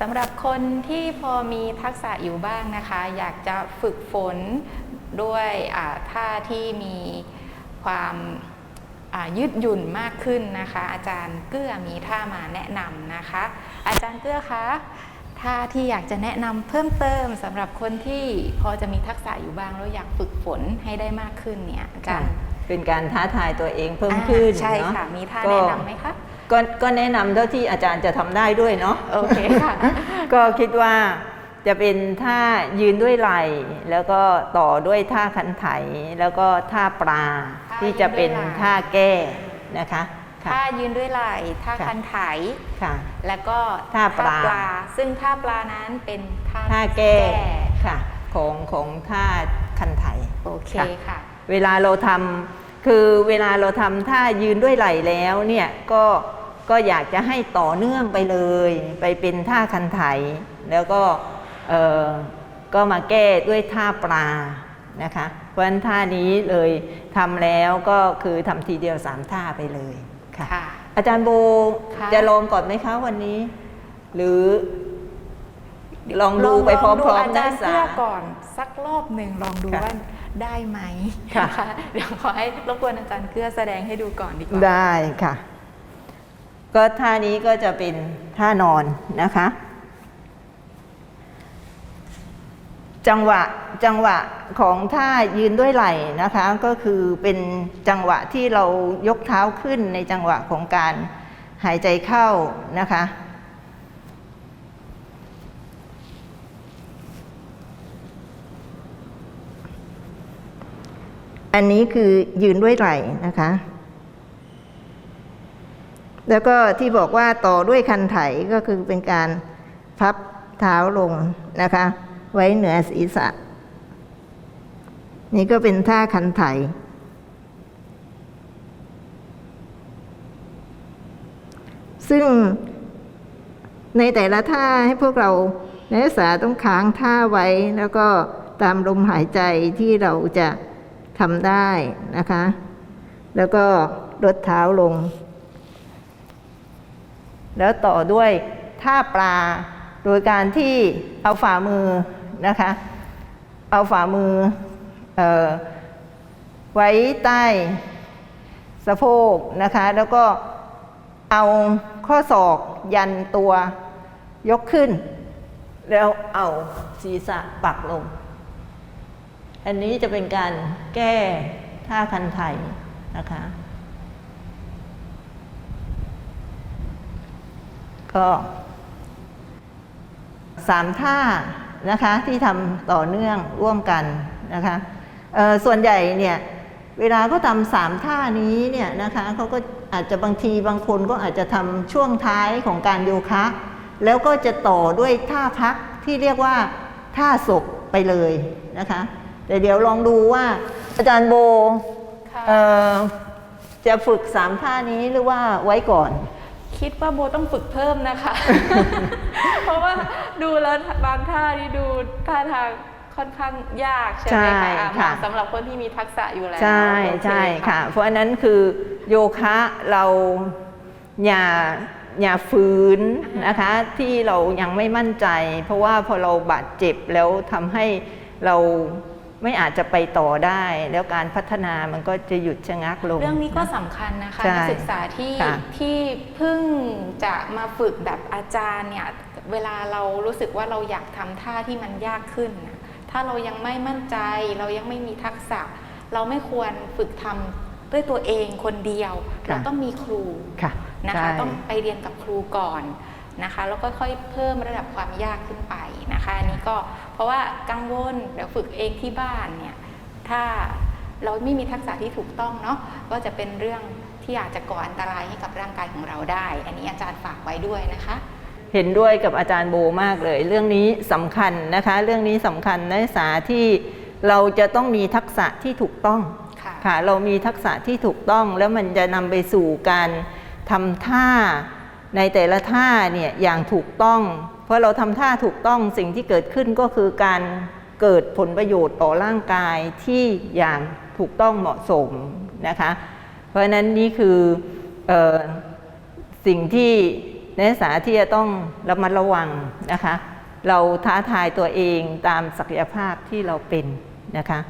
สำหรับคนที่พอมีทักษะอยู่บ้างนะคะ อยากจะฝึกฝนด้วยอ่าท่าที่มีความอ่ายืดหยุ่นมากขึ้นนะคะ อาจารย์เกื้อมีท่ามาแนะนำนะคะ อาจารย์เกื้อคะท่าที่อยากจะแนะนำเพิ่มเติมสำหรับคนที่พอจะมีทักษะอยู่บ้างแล้วอยากฝึกฝนให้ได้มากขึ้นเนี่ยอาจารย์เป็นการท้าทายตัวเองเพิ่มขึ้นอ่าใช่เนาะค่ะมีท่าก็แนะนำไหมคะ ก็ก็แนะนำเท่าที่อาจารย์จะทำได้ด้วยเนาะโอเคค่ะ ก็คิดว่าจะเป็นท่ายืนด้วยไหล่แล้วก็ต่อด้วยท่าคันไถ แล้วก็ท่าปลาท่าที่จะเป็นยืนด้วยไหล่ท่าแก้นะคะค่ะท่ายืนด้วยไหล่ท่าค่ะคันไถค่ะแล้วก็ท่าปลา ซึ่งท่าปลานั้นเป็นท่าท่าแก้ค่ะของของท่าคันไถโอเคค่ะค่ะเวลาเราทำ คือเวลาเราทำท่ายืนด้วยไหล่แล้วเนี่ยก็ก็อยากจะให้ต่อเนื่องไปเลย ไปเป็นท่าคันไถ แล้วก็เออก็มาแก้ด้วยท่าปลานะคะเพราะฉะนั้นท่านี้เลยทำแล้วก็คือทำทีเดียวสามท่าไปเลยค่ะค่ะอาจารย์โบค่ะจะลองก่อนไหมคะวันนี้ หรือลองดูไปพลงดูร้อมอาๆนัจากรศึย์กษาเพื่อก่อนสักรอบหนึ่งลองดูค่ะว่า ได้ไหมค่ะนเดี๋ยวขอให้รบกวนอาจารย์เกื้อแสดงให้ดูก่อนดีกว่า ได้ค่ะ ก็ท่านี้ก็จะเป็นท่านอนนะคะ จังหวะจังหวะของท่ายืนด้วยไหล่นะคะ ก็คือเป็นจังหวะที่เรายกเท้าขึ้นในจังหวะของการหายใจเข้านะคะ อันนี้คือยืนด้วยไหล่นะคะ แล้วก็ที่บอกว่าต่อด้วยคันไถก็คือเป็นการพับเท้าลงนะคะ ไว้เหนือศีรษะ นี่ก็เป็นท่าคันไถซึ่งในแต่ละท่าให้พวกเรานักศึกษาต้องค้างท่าไว้ แล้วก็ตามลมหายใจที่เราจะ ทำได้นะคะ แล้วก็ลดเท้าลง แล้วต่อด้วยท่าปลาโดยการที่เอาฝ่ามือนะคะ เอาฝ่ามือออไว้ใต้สะโพกนะคะ แล้วก็เอาข้อศอกยันตัวยกขึ้น แล้วเอาศีรษะปักลง อันนี้จะเป็นการแก้ท่าคันไทยนะคะ ก็สามท่านะคะที่ทำต่อเนื่องร่วมกันนะคะส่วนใหญ่เนี่ยเวลาเขาทำสามท่านี้เนี่ยนะคะเขาก็อาจจะบางทีบางคนก็อาจจะทำช่วงท้ายของการโยคะ แล้วก็จะต่อด้วยท่าพักที่เรียกว่าท่าศพไปเลยนะคะ แต่เดี๋ยวลองดูว่าอาจารย์โบค่ะเอ่อจะฝึกสามท่านี้หรือว่าไว้ก่อน คิดว่าโบต้องฝึกเพิ่มนะคะ เพราะว่าดูแล้วบางท่านี่ดูท่าทางค่อนข้างยากใช่ไหมใช่คะอะเหค่ะมาะสำหรับคนที่มีทักษะอยู่แล้ว ใช่โอเใช่ค่ะ เพราะฉะนั้นคือโยคะเราอย่าอย่าฝืนนะคะที่เรายังไม่มั่นใจ เพราะว่าพอเราบาดเจ็บแล้วทำให้เรา ไม่อาจจะไปต่อได้ แล้วการพัฒนามันก็จะหยุดชะงักลง เรื่องนี้ก็สำคัญนะคะใช่นักศึกษาที่ค่ะที่เพิ่งจะมาฝึกแบบอาจารย์เนี่ยเวลาเรารู้สึกว่าเราอยากทำท่าที่มันยากขึ้นน่ะถ้าเรายังไม่มั่นใจ เรายังไม่มีทักษะ เราไม่ควรฝึกทำด้วยตัวเองคนเดียวเราต้องมีครู ค่ะนะคะใช่ ต้องไปเรียนกับครูก่อน นะคะแล้วก็ค่อยเพิ่มระดับความยากขึ้นไปนะคะอันนี้ก็เพราะว่ากังวลเดี๋ยวฝึกเองที่บ้านเนี่ยถ้าเราไม่มีทักษะที่ถูกต้องเนาะก็จะเป็นเรื่องที่อาจจะก่ออันตรายให้กับร่างกายของเราได้ อันนี้อาจารย์ฝากไว้ด้วยนะคะ เห็นด้วยกับอาจารย์โบมากเลย เรื่องนี้สำคัญนะคะ เรื่องนี้สำคัญนักศึกษาที่เราจะต้องมีทักษะที่ถูกต้องค่ะค่ะเรามีทักษะที่ถูกต้องแล้วมันจะนำไปสู่การทำท่า ในแต่ละท่าเนี่ยอย่างถูกต้อง เพราะเราทำท่าถูกต้องสิ่งที่เกิดขึ้นก็คือการเกิดผลประโยชน์ต่อร่างกายที่อย่างถูกต้องเหมาะสมนะคะ เพราะนั้นนี่คือออสิ่งที่นักศึกษาที่จะต้องระมัดระวังนะคะ เราท้าทายตัวเองตามศักยภาพที่เราเป็นนะคะ